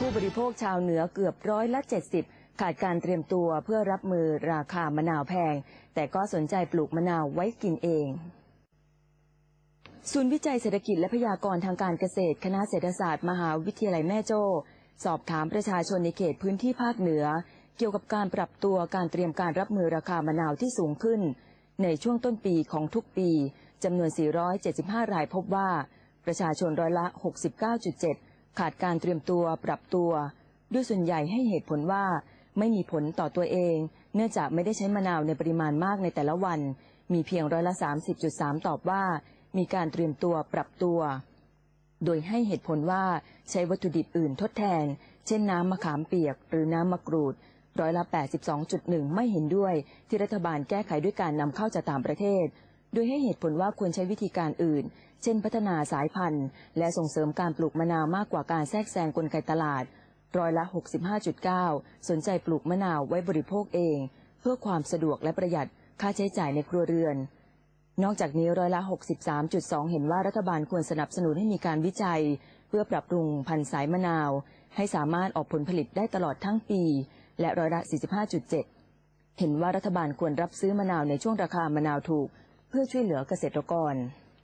ผู้บริโภคชาวเหนือเกือบร้อยละ 70 ขาดการเตรียมตัวเพื่อรับมือราคามะนาวแพง แต่ก็สนใจปลูกมะนาวไว้กินเองศูนย์วิจัยเศรษฐกิจและพยากรณ์ทางการเกษตร คณะเศรษฐศาสตร์มหาวิทยาลัยแม่โจ้สอบถามประชาชนในเขตพื้นที่ภาคเหนือ เกี่ยวกับการปรับตัวการเตรียมการรับมือราคามะนาวที่สูงขึ้น ในช่วงต้นปีของทุกปีจำนวน 475 รายพบว่า ประชาชนร้อยละ 69.7 ขาดการเตรียมตัวปรับตัว ด้วยส่วนใหญ่ให้เหตุผลว่าไม่มีผลต่อตัวเอง เนื่องจากไม่ได้ใช้มะนาวในปริมาณมากในแต่ละวัน มีเพียงร้อยละ 30.3 ตอบว่า มีการเตรียมตัวปรับตัว โดยให้เหตุผลว่าใช้วัตถุดิบอื่นทดแทน เช่นน้ำมะขามเปียก หรือน้ำมะกรูดร้อยละ 82.1 ไม่เห็นด้วย ที่รัฐบาลแก้ไขด้วยการนำเข้าจากต่างประเทศ โดยให้เหตุผลว่าควรใช้วิธีการอื่น เช่นพัฒนาสายพันธุ์ และส่งเสริมการปลูกมะนาวมากกว่าการแทรกแซงกลไกตลาด ร้อยละ 65.9 สนใจปลูกมะนาวไว้บริโภคเอง เพื่อความสะดวกและประหยัดค่าใช้จ่ายในครัวเรือน นอกจากนี้ร้อยละ 63.2 เห็นว่ารัฐบาลควรสนับสนุนให้มีการวิจัย เพื่อปรับปรุงพันธุ์สายมะนาว ให้สามารถออกผลผลิตได้ตลอดทั้งปี และร้อยละ 45.7 เห็นว่ารัฐบาลควรรับซื้อมะนาวในช่วงราคามะนาวถูก พื่อช่วยเหลือเกษตรกร